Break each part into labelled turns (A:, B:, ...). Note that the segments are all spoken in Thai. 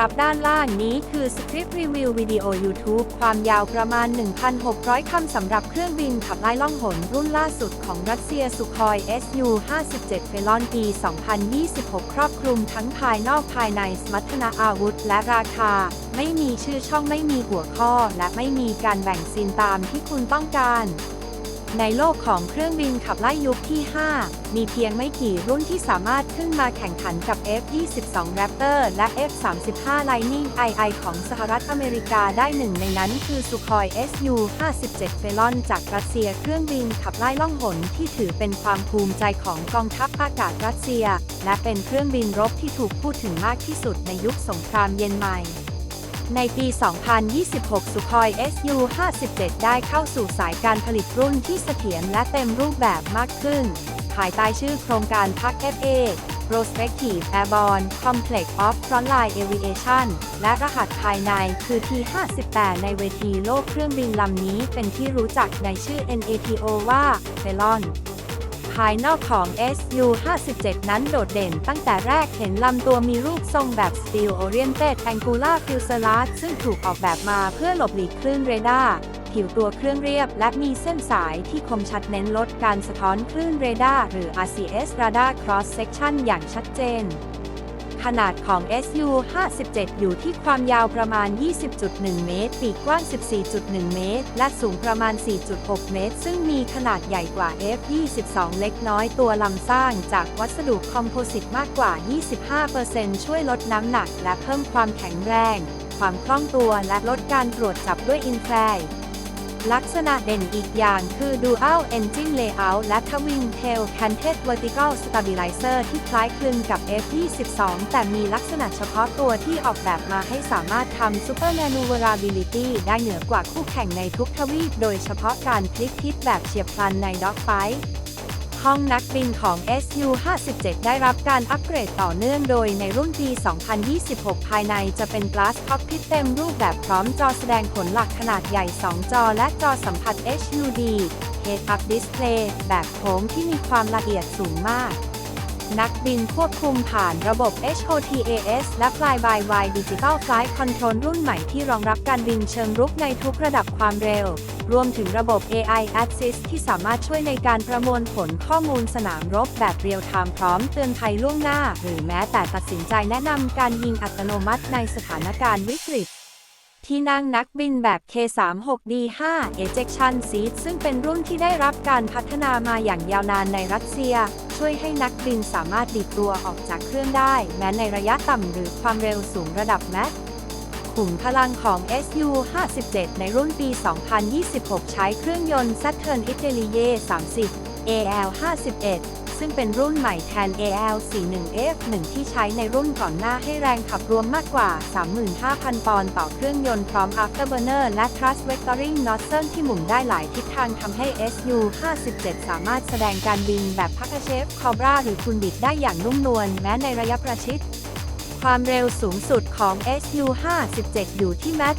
A: ครับ ด้านล่างนี้คือสคริปต์รีวิววิดีโอ YouTube ความยาวประมาณ 1,600 คำสำหรับเครื่องบินขับไล่ล่องหนรุ่นล่าสุดของรัสเซียสุคอย Su-57 เฟลอนปี 2026 ครอบคลุมทั้งภายนอกภายในสมรรถนะอาวุธและราคา ไม่มีชื่อช่องไม่มีหัวข้อ และไม่มีการแบ่งซีนตามที่คุณต้องการ ในโลกของเครื่องบินขับไล่ยุคที่ 5 มีเพียงไม่กี่รุ่นที่สามารถขึ้นมาแข่งขันกับ F-22 Raptor และ F-35 Lightning II ของสหรัฐอเมริกาได้หนึ่งในนั้นคือ Sukhoi Su-57 Phelan จากรัสเซียเครื่องบินขับไล่ล่องหนที่ถือเป็นความภูมิใจของกองทัพอากาศรัสเซีย และเป็นเครื่องบินรบที่ถูกพูดถึงมากที่สุดในยุคสงครามเย็นใหม่ ในปี 2026สุคอย Su-57 ได้เข้าสู่สายการผลิตรุ่นที่เสถียรและเต็มรูปแบบมากขึ้น ภายใต้ชื่อโครงการพัก FA Prospective Airborne Complex of Frontline Aviation และรหัสภายในคือ T58 ในเวทีโลกเครื่องบินลำนี้เป็นที่รู้จักในชื่อ NATO ว่า Felon ภายนอกของ Su-57 นั้นโดดเด่นตั้งแต่แรกเห็นลำตัวมีรูปทรงแบบ Steel Oriented Angular Fuselage ซึ่งถูกออกแบบมาเพื่อหลบหลีกคลื่นเรดาร์ผิวตัวเครื่องเรียบและมีเส้นสายที่คมชัดเน้นลดการสะท้อนคลื่นเรดาร์หรือ RCS Radar Cross Section อย่างชัดเจน ขนาดของ Su-57 อยู่ที่ความยาวประมาณ 20.1 เมตร ปีกกว้าง 14.1 เมตร และสูงประมาณ 4.6 เมตร ซึ่งมีขนาดใหญ่กว่า F-22 เล็กน้อยตัวลำสร้างจากวัสดุคอมโพสิตมากกว่า 25%ช่วยลดน้ำหนักและเพิ่มความแข็งแรง ความคล่องตัวและลดการตรวจจับด้วยอินแฟล ลักษณะเด่นอีกอย่างคือ Dual Engine Layout และ Twin Tail Canted Vertical Stabilizer ที่คล้ายคลึงกับ F-22 แต่มีลักษณะเฉพาะตัวที่ออกแบบมาให้สามารถทำ Super Maneuverability ได้เหนือกว่าคู่แข่งในทุกทวีปโดยเฉพาะการพลิกทิศแบบเฉียบพลันใน Dogfight ห้องนักบินของ Su-57 ได้รับการอัปเกรดต่อเนื่องโดยในรุ่นปี 2026 ภายในจะเป็น Glass Cockpit เต็มรูปแบบพร้อมจอแสดงผลหลักขนาดใหญ่ 2 จอและจอสัมผัส HUD Head-Up Display แบบโค้งที่มีความละเอียดสูงมาก นักบินควบคุมผ่านระบบ HOTAS และ Fly-by-Wire Digital Flight Control รุ่นใหม่ที่รองรับการบินเชิงรุกในทุกระดับความเร็ว รวมถึงระบบ AI Assist ที่สามารถช่วยในการประมวลผลข้อมูลสนามรบแบบเรียลไทม์พร้อมเตือนภัยล่วงหน้า หรือแม้แต่ตัดสินใจแนะนำการยิงอัตโนมัติในสถานการณ์วิกฤต ที่นั่งนักบินแบบ K36D5 Ejection Seat ซึ่งเป็นรุ่นที่ได้รับการพัฒนามาอย่างยาวนานในรัสเซีย ช่วยให้นักบินสามารถดีดตัวออกจากเครื่องได้ แม้ในระยะต่ำหรือความเร็วสูงระดับแมทขุมพลังของ Su-57 ในรุ่นปี 2026 ใช้เครื่องยนต์ Saturn Italier 30 AL51 ซึ่งเป็นรุ่นใหม่แทน AL41F1 ที่ใช้ในรุ่นก่อนหน้าให้แรงขับรวมมากกว่า 35,000 ปอนด์ต่อเครื่องยนต์พร้อม Afterburner และ Thrust Vectoring Nozzle ที่หมุนได้หลายทิศทางทำให้ Su-57 สามารถแสดงการบินแบบพักเชฟคอบราหรือคุณบิดได้อย่างนุ่มนวลแม้ในระยะประชิด ความเร็วสูงสุดของ Su-57 อยู่ที่แมท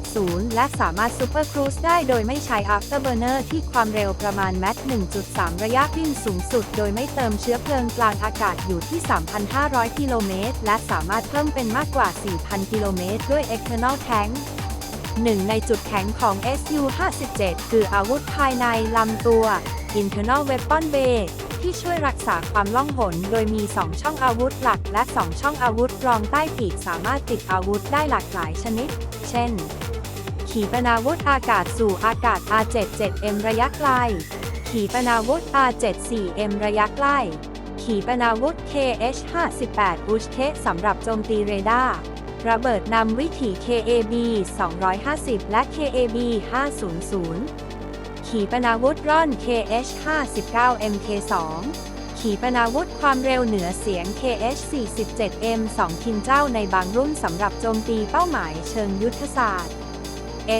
A: 2.0 และสามารถซูเปอร์ครูซได้โดยไม่ใช้ Afterburner ที่ความเร็วประมาณแมท1.3 ระยะบินสูงสุด โดยไม่เติมเชื้อเพลิงกลางอากาศอยู่ที่ 3,500 กิโลเมตร และสามารถเพิ่มเป็นมากกว่า 4,000 กิโลเมตร ด้วย External Tank หนึ่งในจุดแข็งของ Su-57 คืออาวุธภายในลำตัว Internal Weapon Bay ที่ช่วยรักษาความล่องหน โดยมี 2 ช่องอาวุธหลักและ 2 ช่องอาวุธรองใต้ปีกสามารถติดอาวุธได้หลากหลายชนิด เช่น ขีปนาวุธอากาศสู่อากาศ R77M ระยะไกล ขีปนาวุธ R74M ระยะใกล้ ขีปนาวุธ KH58 อุชเคสำหรับโจมตีเรดาร์ระเบิดนำวิถี KAB 250 และ KAB 500 ขีปนาวุธร่อน KH 59 MK2 ขีปนาวุธความเร็วเหนือเสียง KH 47 M2 คินเจ้าในบางรุ่นสำหรับโจมตีเป้าหมายเชิงยุทธศาสตร์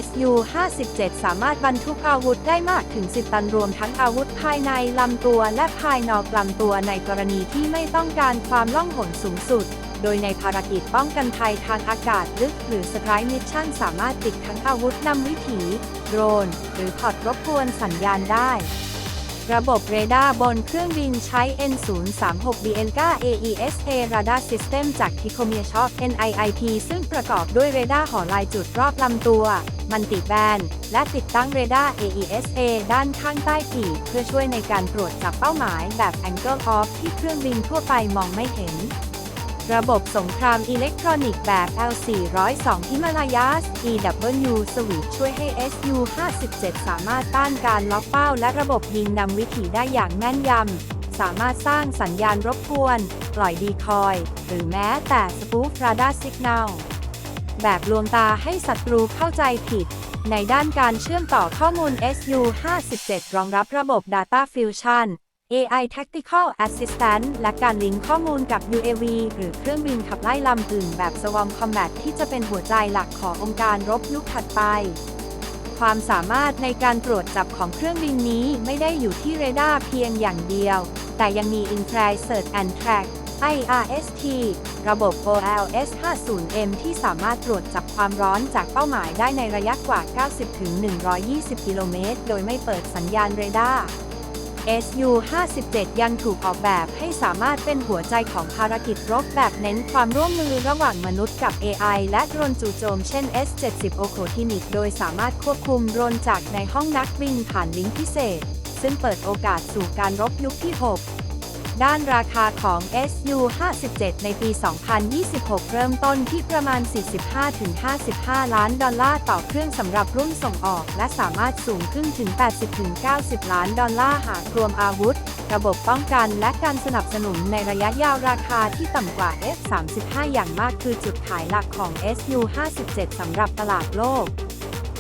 A: Su-57 สามารถบรรทุกอาวุธได้มากถึง 10 ตันรวมทั้งอาวุธภายในลำตัวและภายนอกลำตัวในกรณีที่ไม่ต้องการความล่องหนสูงสุด โดยในภารกิจป้องกันภัยทางอากาศลึกหรือสไตร์มิชชั่นสามารถติดทั้งอาวุธนำวิถี โดรน หรือพอร์ตรบกวนสัญญาณได้ระบบเรดาร์บนเครื่องบินใช้ N036 BNK AESA Radar System จาก t i c o m i a s h o p NIIP ซึ่งประกอบด้วยเรดาร์หอลายจุดรอบลำตัว มันติแบน และติดตั้งเรดาร์ AESA ด้านข้างใต้ปีกเพื่อช่วยในการตรวจจับเป้าหมายแบบ Angle Off ที่เครื่องบินทั่วไปมองไม่เห็น ระบบสงครามอิเล็กทรอนิกส์แบบ L402 Himalayas EW Switch ช่วยให้ SU-57 สามารถต้านการล็อกเป้าและระบบยิงนำวิถีได้อย่างแม่นยำ สามารถสร้างสัญญาณรบกวน ปล่อยดีคอย หรือแม้แต่สปูฟราดาร์สิกน l แบบลวงตาให้ศัตรูเข้าใจผิด ในด้านการเชื่อมต่อข้อมูล SU-57 รองรับระบบ Data Fusion AI Tactical Assistant และการลิงก์ข้อมูลกับ UAV หรือเครื่องบินขับไล่ลำอื่นแบบ Swarm Combat ที่จะเป็นหัวใจหลักขององค์การรบยุคถัดไป ความสามารถในการตรวจจับของเครื่องบินนี้ไม่ได้อยู่ที่เรดาร์เพียงอย่างเดียว แต่ยังมี Infrared Search and Track IRST ระบบ OLS 50M ที่สามารถตรวจจับความร้อนจากเป้าหมายได้ในระยะกว่า 90-120 กิโลเมตร โดยไม่เปิดสัญญาณเรดาร์ SU-57 ยังถูกออกแบบให้สามารถเป็นหัวใจของภารกิจรบแบบเน้นความร่วมมือระหว่างมนุษย์กับ AI และโดรนจู่โจมเช่น S-70 o c o t i n i c โดยสามารถควบคุมโดรนจากในห้องนักบินผ่านลิงก์พิเศษ ซึ่งเปิดโอกาสสู่การรบยุคที่ 6 ด้านราคาของ SU-57 ในปี 2026 เริ่มต้นที่ประมาณ 45-55 ล้านดอลลาร์ต่อเครื่องสำหรับรุ่นส่งออก และสามารถสูงขึ้นถึง 80-90 ล้านดอลลาร์หากรวมอาวุธ ระบบป้องกันและการสนับสนุนในระยะยาวราคาที่ต่ำกว่า F-35 อย่างมากคือจุดขายหลักของ SU-57 สำหรับตลาดโลก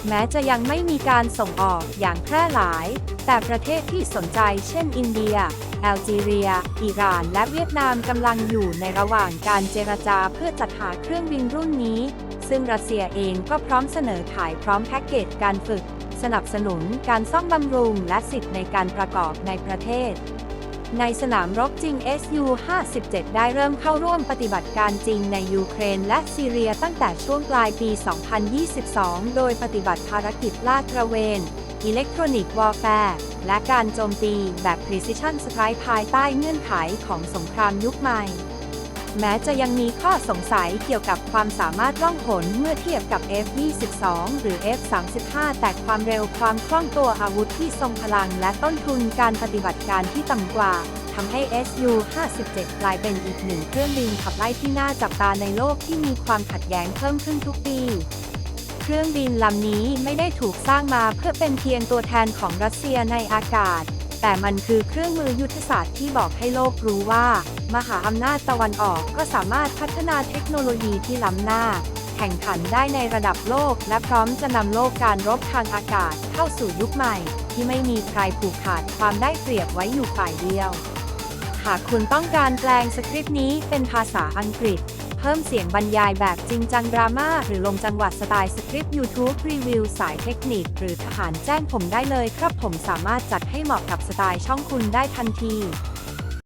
A: แม้จะยังไม่มีการส่งออกอย่างแพร่หลาย แต่ประเทศที่สนใจเช่นอินเดีย แอลจีเรีย อิหร่าน และเวียดนามกำลังอยู่ในระหว่างการเจรจาเพื่อจัดหาเครื่องบินรุ่นนี้ ซึ่งรัสเซียเองก็พร้อมเสนอขายพร้อมแพ็กเกจการฝึก สนับสนุนการซ่อมบำรุงและสิทธิ์ในการประกอบในประเทศ ในสนามรบจริง SU-57 ได้เริ่มเข้าร่วมปฏิบัติการจริงในยูเครนและซีเรียตั้งแต่ช่วงปลายปี 2022 โดยปฏิบัติภารกิจลาดตระเวน อิเล็กทรอนิกส์วอร์แฟร์และการโจมตีแบบ Precision Strike ภายใต้เงื่อนไขของสงครามยุคใหม่ แม้จะยังมีข้อสงสัยเกี่ยวกับความสามารถล่องหนเมื่อเทียบกับ F-22 หรือ F-35 แต่ความเร็วความคล่องตัวอาวุธที่ทรงพลังและต้นทุนการปฏิบัติการที่ต่ำกว่าทำให้ SU-57 กลายเป็นอีกหนึ่งเครื่องบินขับไล่ที่น่าจับตาในโลกที่มีความขัดแย้งเพิ่มขึ้นทุกปี เครื่องบินลำนี้ไม่ได้ถูกสร้างมาเพื่อเป็นเพียงตัวแทนของรัสเซียในอากาศ แต่มันคือเครื่องมือยุทธศาสตร์ที่บอกให้โลกรู้ว่า มหาอำนาจตะวันออกก็สามารถพัฒนาเทคโนโลยีที่ล้ำหน้า แข่งขันได้ในระดับโลก และพร้อมจะนำโลกการรบทางอากาศเข้าสู่ยุคใหม่ ที่ไม่มีใครผูกขาดความได้เปรียบไว้อยู่ฝ่ายเดียว หากคุณต้องการแปลงสคริปต์นี้เป็นภาษาอังกฤษ พิ่มเสียงบรรยายแบบจริงจังดราม่าหรือลงจังหวัดสไตล์สคริปต์ YouTube รีวิวสายเทคนิค หรือทหารแจ้งผมได้เลยครับผมสามารถจัดให้เหมาะกับสไตล์ช่องคุณได้ทันที